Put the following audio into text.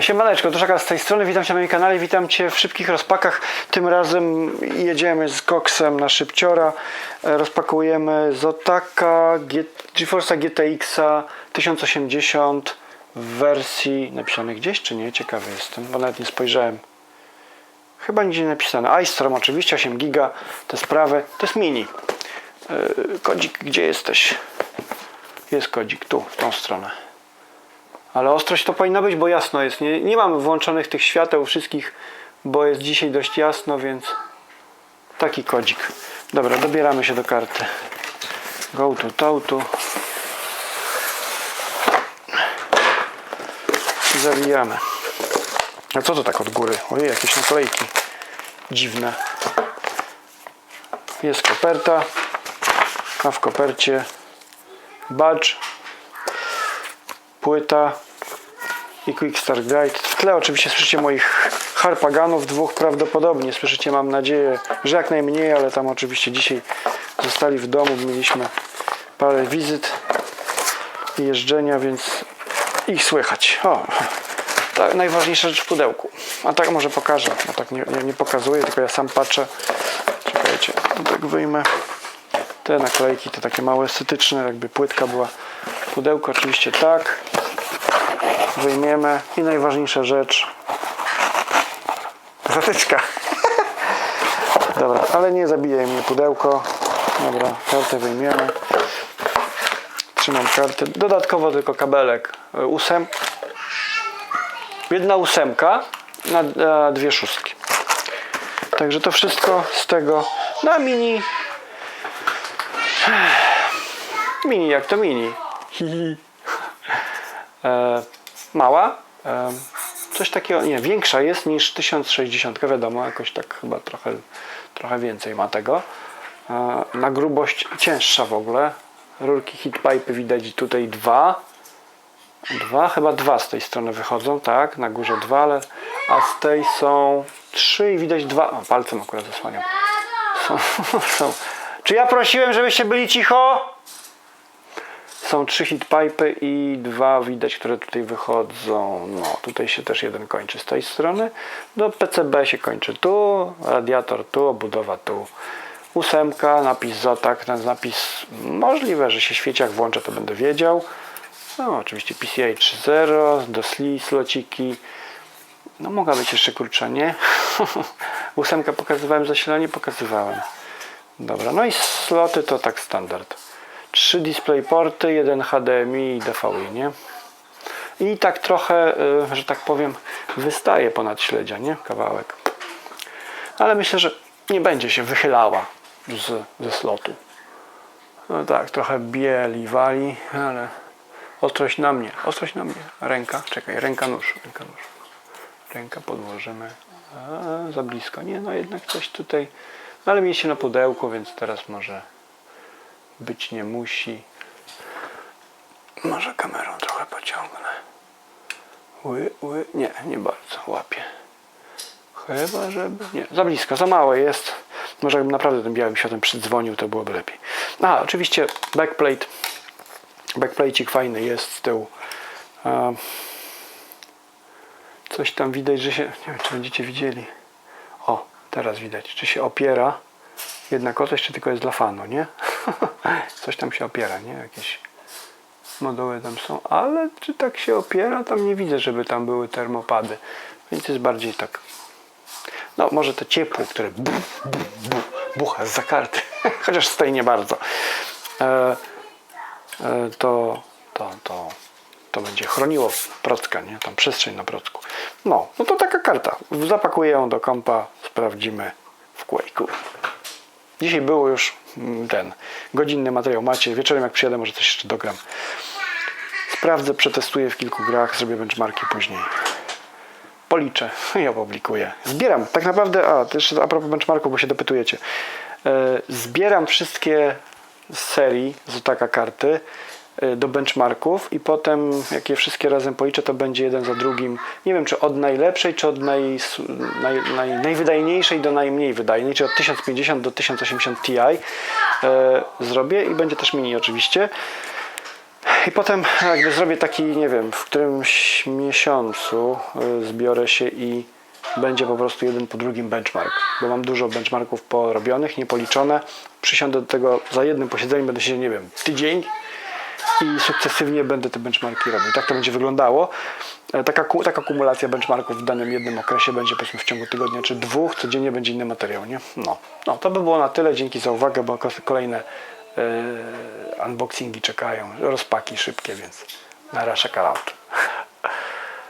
Siemaneczko, Duszaka z tej strony, witam Cię na moim kanale, witam Cię w szybkich rozpakach. Tym razem jedziemy z koksem na szybciora. E, Rozpakujemy Zotaka G- GeForce'a GTX 1080 w wersji napisanej gdzieś czy nie? Ciekawy jestem, bo nawet nie spojrzałem. Chyba nigdzie nie napisane. iStorm oczywiście, 8 giga, te sprawy. To jest mini. E, Kodzik, gdzie jesteś? Jest kodzik, tu, w tą stronę. Ale ostrość to powinna być, bo jasno jest. Nie, nie mam włączonych tych świateł wszystkich, bo jest dzisiaj dość jasno, więc taki kodzik. Dobra, dobieramy się do karty. Go to, to, to. Zawijamy. A co to tak od góry? Ojej, jakieś naklejki dziwne. Jest koperta, a w kopercie badge płyta i Quick Start Guide. W tle oczywiście słyszycie moich harpaganów, dwóch prawdopodobnie. Słyszycie, mam nadzieję, że jak najmniej, ale tam oczywiście dzisiaj zostali w domu. Mieliśmy parę wizyt i jeżdżenia, więc ich słychać. O, tak, najważniejsza rzecz w pudełku. A tak może pokażę, bo tak nie, nie, nie pokazuję, tylko ja sam patrzę. Czekajcie, tak wyjmę te naklejki, te takie małe, estetyczne, jakby płytka była. Pudełko oczywiście tak. Wyjmiemy i najważniejsza rzecz. Zatyczka. Dobra, ale nie zabijaj mnie pudełko. Dobra, kartę wyjmiemy. Trzymam kartę. Dodatkowo tylko kabelek. y, Ósem. Jedna ósemka na, na dwie szóstki. Także to wszystko z tego na mini Mini jak to mini. Hihi. E, mała. Coś takiego, nie, większa jest niż 1060, wiadomo, jakoś tak chyba trochę, trochę więcej ma tego. E, na grubość cięższa w ogóle. Rurki heatpipe widać tutaj dwa. Dwa, chyba dwa z tej strony wychodzą, tak, na górze dwa, ale a z tej są trzy i widać dwa. O, palcem akurat zasłaniam. Są, są. Czy ja prosiłem, żebyście byli cicho? Są trzy hitpipy i dwa widać, które tutaj wychodzą. No, tutaj się też jeden kończy z tej strony. Do PCB się kończy tu, radiator tu, obudowa tu. Ósemka, napis Zotak, ten napis możliwe, że się świeci, jak włączę, to będę wiedział. No, oczywiście PCI 3.0, do SLI slociki. No, mogła być jeszcze krótsza, nie? Ósemkę pokazywałem, zasilanie pokazywałem. Dobra, no i sloty to tak standard. Trzy DisplayPorty, jeden HDMI i DVI, nie? I tak trochę, y, że tak powiem, wystaje ponad śledzia, nie? Kawałek. Ale myślę, że nie będzie się wychylała z, ze slotu. No tak, trochę bieli wali, ale ostrość na mnie, ostrość na mnie. Ręka, czekaj, ręka nóż, ręka nóż. Ręka podłożymy. A, za blisko. Nie, no jednak coś tutaj. Ale mieliście na pudełku, więc teraz może być nie musi. Może kamerą trochę pociągnę. Ły, ły. Nie, nie bardzo łapię. Chyba, żeby. Nie, za blisko, za małe jest. Może jakbym naprawdę tym białym światłem przydzwonił, to byłoby lepiej. A, oczywiście backplate. Backplate'ik fajny jest z tyłu. Coś tam widać, że się. Nie wiem, czy będziecie widzieli. O, teraz widać, czy się opiera jednak o coś, czy tylko jest dla fanu, nie? coś tam się opiera, nie? Jakieś moduły tam są, ale czy tak się opiera, tam nie widzę, żeby tam były termopady. Więc jest bardziej tak. No, może te ciepłe, które bu, bu, bu, bucha za karty, chociaż z tej nie bardzo. E, e, to, to, to, to będzie chroniło procka, nie? Tam przestrzeń na procku. No, no to taka karta. Zapakuję ją do kompa, sprawdzimy w Quake'u. Dzisiaj było już mm, ten godzinny materiał macie. Wieczorem jak przyjadę może coś jeszcze dogram. Sprawdzę, przetestuję w kilku grach, zrobię benchmarki później. Policzę i opublikuję. Zbieram, tak naprawdę, a jeszcze a propos benchmarku, bo się dopytujecie. E, zbieram wszystkie z serii z taka karty do benchmarków i potem jak je wszystkie razem policzę, to będzie jeden za drugim. Nie wiem, czy od najlepszej, czy od naj, naj, naj, najwydajniejszej do najmniej wydajnej, czy od 1050 do 1080 Ti e, zrobię i będzie też mini oczywiście. I potem jakby zrobię taki, nie wiem, w którymś miesiącu y, zbiorę się i będzie po prostu jeden po drugim benchmark, bo mam dużo benchmarków porobionych, niepoliczone. Przysiądę do tego za jednym posiedzeniem, będę się, nie wiem, tydzień i sukcesywnie będę te benchmarki robił. Tak to będzie wyglądało. E, Taka, taka kumulacja benchmarków w danym jednym okresie będzie powiedzmy w ciągu tygodnia czy dwóch, codziennie będzie inny materiał, nie? No, no to by było na tyle. Dzięki za uwagę, bo kolejne e, unboxingi czekają, rozpaki szybkie, więc na razie out.